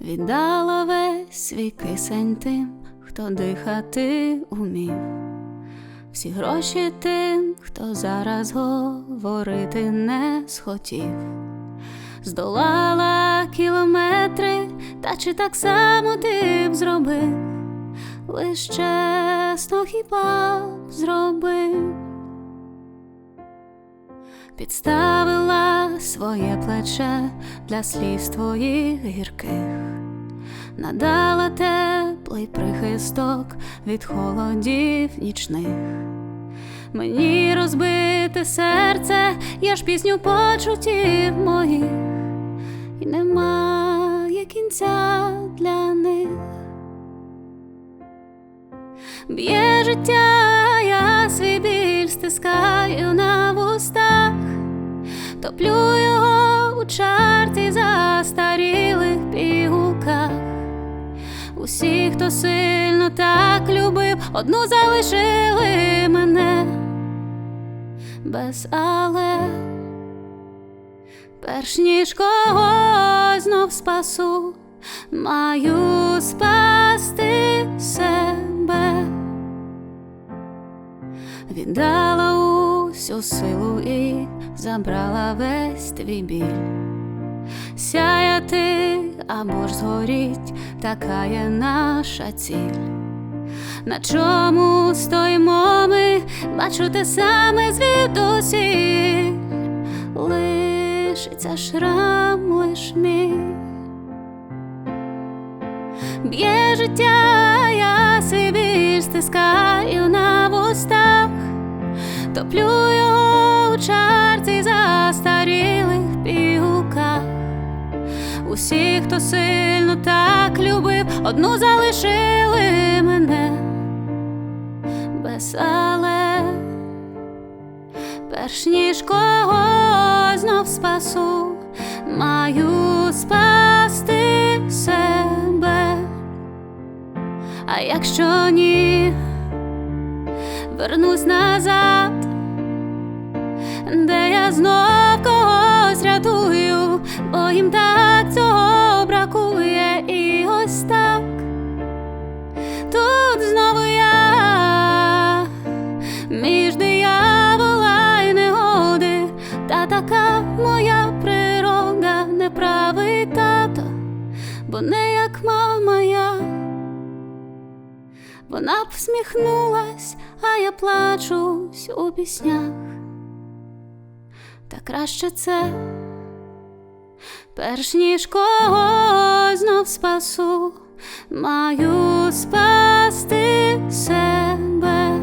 Віддала весь свій кисень тим, хто дихати умів. Всі гроші тим, хто зараз говорити не схотів. Здолала кілометри, та чи так само ти б зробив? Лиш чесно хіба б зробив? Підставила своє плече для сліз твоїх гірких, надала теплий прихисток від холодів нічних. Мені розбите серце, я ж пісню почуттів моїх, і немає кінця для них. Б'є життя, я свій біль стискаю на топлю його у чарті застарілих пігулках. Усі, хто сильно так любив, одну залишили мене без але, перш ніж когось знов спасу, маю спасти себе, віддала усю силу і забрала весь твій біль. Сяяти або ж згоріть, така є наша ціль. На чому стоїмо ми, бачу те саме звідусіль Лишиться шрам лиш мій Б'є життя, я біль стискаю на вустах, топлю його у чарці застарілих пігулках. Усі, хто сильно так любив, одну залишили мене без але, перш ніж когось знов спасу, маю спасти себе. А якщо ні, вернусь назад, де я знов когось рятую, бо їм так цього бракує, і ось так тут знову я між диявола й негоди, та така моя природа, неправий тато, бо не як мама я. Вона б всміхнулась, а я плачусь у піснях. Та краще це, перш ніж когось знов спасу, маю спасти себе.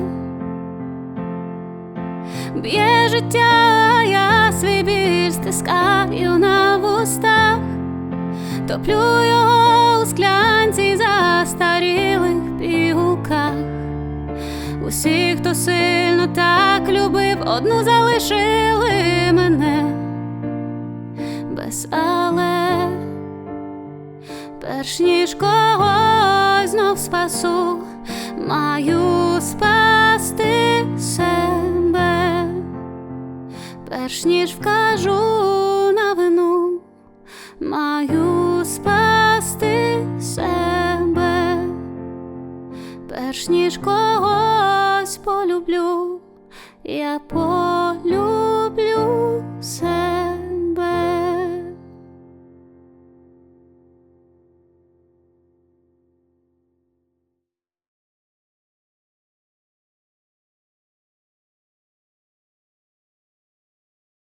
Б'є життя, я свій біль стискаю на вустах, топлю його у склянці застарілих пігулках. Усі, хто любив, одну залишили мене. Без але, перш ніж когось знов спасу, маю спасти себе, перш ніж вкажу на вину, маю спасти себе, перш ніж когось 压迫。